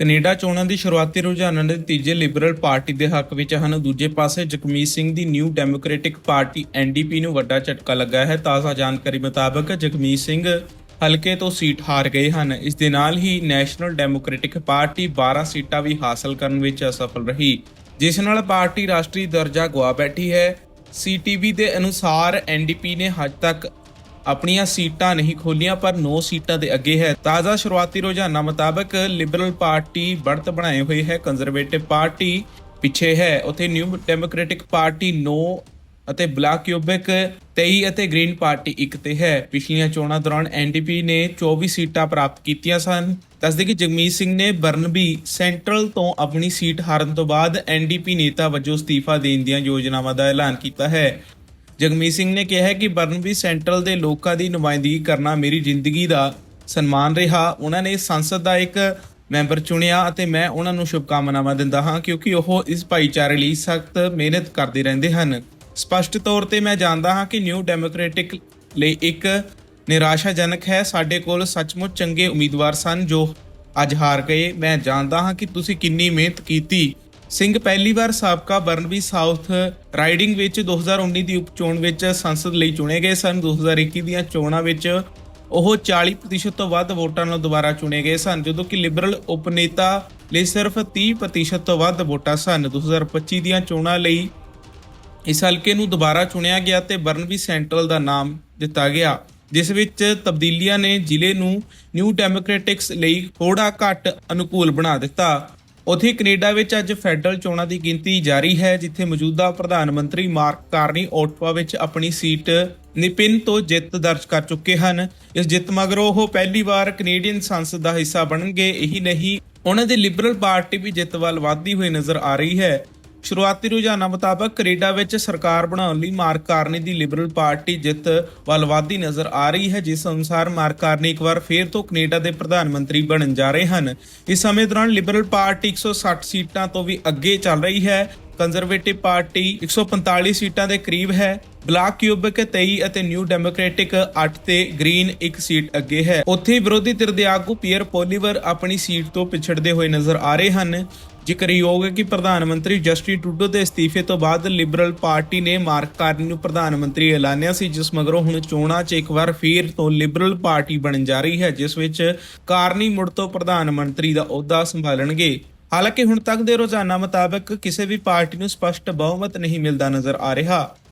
Canada ਚੋਣਾਂ ਦੀ ਸ਼ੁਰੂਆਤੀ ਰੁਝਾਨਾਂ ਦੇ ਨਤੀਜੇ ਲਿਬਰਲ ਪਾਰਟੀ ਦੇ ਹੱਕ ਵਿੱਚ ਹਨ। ਦੂਜੇ ਪਾਸੇ ਜਗਮੀਤ ਸਿੰਘ ਦੀ ਨਿਊ ਡੈਮੋਕ੍ਰੈਟਿਕ ਪਾਰਟੀ ਐਨਡੀਪੀ ਨੂੰ ਵੱਡਾ ਝਟਕਾ ਲੱਗਾ ਹੈ। ਤਾਜ਼ਾ ਜਾਣਕਾਰੀ ਮੁਤਾਬਕ ਜਗਮੀਤ ਸਿੰਘ ਹਲਕੇ ਤੋਂ ਸੀਟ ਹਾਰ ਗਏ ਹਨ। ਇਸ ਦੇ ਨਾਲ ਹੀ ਨੈਸ਼ਨਲ ਡੈਮੋਕ੍ਰੈਟਿਕ ਪਾਰਟੀ 12 ਸੀਟਾਂ ਵੀ ਹਾਸਲ ਕਰਨ ਵਿੱਚ ਅਸਫਲ ਰਹੀ। ਜਿਸ ਨਾਲ ਪਾਰਟੀ ਰਾਸ਼ਟਰੀ ਦਰਜਾ ਗਵਾ ਬੈਠੀ ਹੈ। ਸੀਟੀਵੀ ਦੇ ਅਨੁਸਾਰ ਐਨਡੀਪੀ ਨੇ ਹਜੇ ਤੱਕ ਆਪਣੀਆਂ ਸੀਟਾਂ ਨਹੀਂ ਖੋਲੀਆਂ, ਪਰ 9 ਸੀਟਾਂ ਦੇ ਅੱਗੇ ਹੈ। ਤਾਜ਼ਾ ਸ਼ੁਰੂਆਤੀ ਰੋਜ਼ਾਨਾ ਮੁਤਾਬਕ ਲਿਬਰਲ ਪਾਰਟੀ ਬੜਤ ਬਣਾਏ ਹੋਈ ਹੈ। ਕੰਜ਼ਰਵੇਟਿਵ ਪਾਰਟੀ ਪਿੱਛੇ ਹੈ। ਉੱਥੇ ਨਿਊ ਡੈਮੋਕ੍ਰੈਟਿਕ ਪਾਰਟੀ 9 ਅਤੇ ਬਲਾਕ ਯੂਬਿਕ 23 ਅਤੇ ਗ੍ਰੀਨ ਪਾਰਟੀ ਇੱਕ ਤੇ ਹੈ। ਪਿਛਲੀਆਂ ਚੋਣਾਂ ਦੌਰਾਨ ਐਨਡੀਪੀ ਨੇ 24 ਸੀਟਾਂ ਪ੍ਰਾਪਤ ਕੀਤੀਆਂ ਸਨ। ਦੱਸਦੇ ਕਿ ਜਗਮੀਤ ਸਿੰਘ ਨੇ ਬਰਨਬੀ ਸੈਂਟਰਲ ਤੋਂ ਆਪਣੀ ਸੀਟ ਹਾਰਨ ਤੋਂ ਬਾਅਦ ਐਨਡੀਪੀ ਨੇਤਾ ਵਜੋਂ ਅਸਤੀਫਾ ਦੇਣ ਦੀਆਂ ਯੋਜਨਾਵਾਂ ਦਾ ਐਲਾਨ ਕੀਤਾ ਹੈ। ਜਗਮੀਤ ਸਿੰਘ ਨੇ ਕਿਹਾ ਕਿ ਬਰਨਬੀ ਸੈਂਟਰਲ ਦੇ ਲੋਕਾਂ ਦੀ ਨੁਮਾਇੰਦਗੀ ਕਰਨਾ ਮੇਰੀ ਜ਼ਿੰਦਗੀ ਦਾ ਸਨਮਾਨ ਰਿਹਾ। ਉਹਨਾਂ ਨੇ ਸੰਸਦ ਦਾ ਇੱਕ ਮੈਂਬਰ ਚੁਣਿਆ ਅਤੇ ਮੈਂ ਉਹਨਾਂ ਨੂੰ ਸ਼ੁਭਕਾਮਨਾਵਾਂ ਦਿੰਦਾ ਹਾਂ ਕਿਉਂਕਿ ਉਹ ਇਸ ਭਾਈਚਾਰੇ ਲਈ ਸਖਤ ਮਿਹਨਤ ਕਰਦੇ ਰਹਿੰਦੇ ਹਨ। ਸਪਸ਼ਟ ਤੌਰ ਤੇ ਮੈਂ ਜਾਣਦਾ ਹਾਂ ਕਿ ਨਿਊ ਡੈਮੋਕ੍ਰੈਟਿਕ ਲਈ ਇੱਕ ਨਿਰਾਸ਼ਾਜਨਕ ਹੈ। ਸਾਡੇ ਕੋਲ ਸੱਚਮੁੱਚ ਚੰਗੇ ਉਮੀਦਵਾਰ ਸਨ ਜੋ ਅੱਜ ਹਾਰ ਗਏ। ਮੈਂ ਜਾਣਦਾ ਹਾਂ ਕਿ ਤੁਸੀਂ ਕਿੰਨੀ ਮਿਹਨਤ ਕੀਤੀ ਸਿੰਘ ਪਹਿਲੀ ਵਾਰ ਸਾਬਕਾ ਬਰਨਬੀ ਸਾਊਥ ਰਾਈਡਿੰਗ ਵਿੱਚ 2019 ਦੀ ਉਪਚੋਣ ਵਿੱਚ ਸੰਸਦ ਲਈ ਚੁਣੇ ਗਏ ਸਨ। 2021 ਦੀਆਂ ਚੋਣਾਂ ਵਿੱਚ ਉਹ 40% ਤੋਂ ਵੱਧ ਵੋਟਾਂ ਨਾਲ ਦੁਬਾਰਾ ਚੁਣੇ ਗਏ ਸਨ, ਜਦੋਂ ਕਿ ਲਿਬਰਲ ਉਪਨੇਤਾ ਲਈ ਸਿਰਫ 30% ਤੋਂ ਵੱਧ ਵੋਟਾਂ ਸਨ। 2025 ਦੀਆਂ ਚੋਣਾਂ ਲਈ ਇਸ ਹਲਕੇ ਨੂੰ ਦੁਬਾਰਾ ਚੁਣਿਆ ਗਿਆ ਤੇ ਬਰਨਬੀ ਸੈਂਟਰਲ ਦਾ ਨਾਮ ਦਿੱਤਾ ਗਿਆ, ਜਿਸ ਵਿੱਚ ਤਬਦੀਲੀਆਂ ਨੇ ਜ਼ਿਲ੍ਹੇ ਨੂੰ ਨਿਊ ਡੈਮੋਕ੍ਰੈਟਿਕਸ ਲਈ ਥੋੜਾ ਘੱਟ ਅਨੁਕੂਲ ਬਣਾ ਦਿੱਤਾ। ਉਥੇ ਕੈਨੇਡਾ ਵਿੱਚ ਅੱਜ ਫੈਡਰਲ ਚੋਣਾਂ ਦੀ ਗਿਣਤੀ ਜਾਰੀ ਹੈ, ਜਿੱਥੇ ਮੌਜੂਦਾ ਪ੍ਰਧਾਨ ਮੰਤਰੀ ਮਾਰਕ ਕਾਰਨੀ ਓਟਵਾ ਵਿੱਚ ਆਪਣੀ ਸੀਟ ਨਿਪਿਨ ਤੋਂ ਜਿੱਤ ਦਰਜ ਕਰ ਚੁੱਕੇ ਹਨ। ਇਸ ਜਿੱਤ ਮਗਰੋਂ ਉਹ ਪਹਿਲੀ ਵਾਰ ਕੈਨੇਡੀਅਨ ਸੰਸਦ ਦਾ ਹਿੱਸਾ ਬਣਨਗੇ। ਇਹੀ ਨਹੀਂ, ਉਹਨਾਂ ਦੀ ਲਿਬਰਲ ਪਾਰਟੀ ਵੀ ਜਿੱਤ ਵੱਲ ਵਧਦੀ ਹੋਈ ਨਜ਼ਰ ਆ ਰਹੀ ਹੈ। ਸ਼ੁਰੂਆਤੀ ਰੁਝਾਨਾਂ ਮੁਤਾਬਕ ਕੈਨੇਡਾ ਵਿੱਚ ਸਰਕਾਰ ਬਣਾਉਣ ਲਈ ਮਾਰਕ ਕਾਰਨੀ ਦੀ ਲਿਬਰਲ ਪਾਰਟੀ ਜਿੱਤ ਵੱਲ ਵਧਦੀ ਨਜ਼ਰ ਆ ਰਹੀ ਹੈ, ਜਿਸ ਅਨੁਸਾਰ ਮਾਰਕ ਕਾਰਨੀ ਇੱਕ ਵਾਰ ਫੇਰ ਤੋਂ ਕੈਨੇਡਾ ਦੇ ਪ੍ਰਧਾਨ ਮੰਤਰੀ ਬਣਨ ਜਾ ਰਹੇ ਹਨ। ਇਸ ਸਮੇਂ ਦੌਰਾਨ ਲਿਬਰਲ ਪਾਰਟੀ 160 ਸੀਟਾਂ ਤੋਂ ਵੀ ਅੱਗੇ ਚੱਲ ਰਹੀ ਹੈ। ਕੰਜ਼ਰਵੇਟਿਵ ਪਾਰਟੀ 145 ਸੀਟਾਂ ਦੇ ਕਰੀਬ ਹੈ। ਬਲਾਕ ਕਿਊਬਿਕ 23 ਅਤੇ ਨਿਊ ਡੈਮੋਕ੍ਰੈਟਿਕ 8 ਤੇ ਗ੍ਰੀਨ ਇੱਕ ਸੀਟ ਅੱਗੇ ਹੈ। ਉੱਥੇ ਵਿਰੋਧੀ ਧਿਰ ਦੇ ਆਗੂ ਪੀਅਰ ਪੋਲੀਵਰ ਆਪਣੀ ਸੀਟ ਤੋਂ ਪਿਛੜਦੇ ਹੋਏ ਨਜ਼ਰ ਆ ਰਹੇ ਹਨ। ਜ਼ਿਕਰਯੋਗ ਹੈ ਕਿ ਪ੍ਰਧਾਨ ਮੰਤਰੀ ਜਸਟਿਨ ਟਰੂਡੋ ਦੇ ਅਸਤੀਫੇ ਤੋਂ ਬਾਅਦ ਲਿਬਰਲ ਪਾਰਟੀ ਨੇ ਮਾਰਕ ਕਾਰਨੀ ਨੂੰ ਪ੍ਰਧਾਨ ਮੰਤਰੀ ਐਲਾਨਿਆ ਸੀ, ਜਿਸ ਮਗਰੋਂ ਹੁਣ ਚੋਣਾਂ 'ਚ ਇੱਕ ਵਾਰ ਫੇਰ ਤੋਂ ਲਿਬਰਲ ਪਾਰਟੀ ਬਣ ਜਾ ਰਹੀ ਹੈ, ਜਿਸ ਵਿੱਚ ਕਾਰਨੀ ਮੁੜ ਤੋਂ ਪ੍ਰਧਾਨ ਮੰਤਰੀ ਦਾ ਅਹੁਦਾ ਸੰਭਾਲਣਗੇ। ਹਾਲਾਂਕਿ ਹੁਣ ਤੱਕ ਦੇ ਰੁਝਾਨਾਂ ਮੁਤਾਬਕ ਕਿਸੇ ਵੀ ਪਾਰਟੀ ਨੂੰ ਸਪਸ਼ਟ ਬਹੁਮਤ ਨਹੀਂ ਮਿਲਦਾ ਨਜ਼ਰ ਆ ਰਿਹਾ।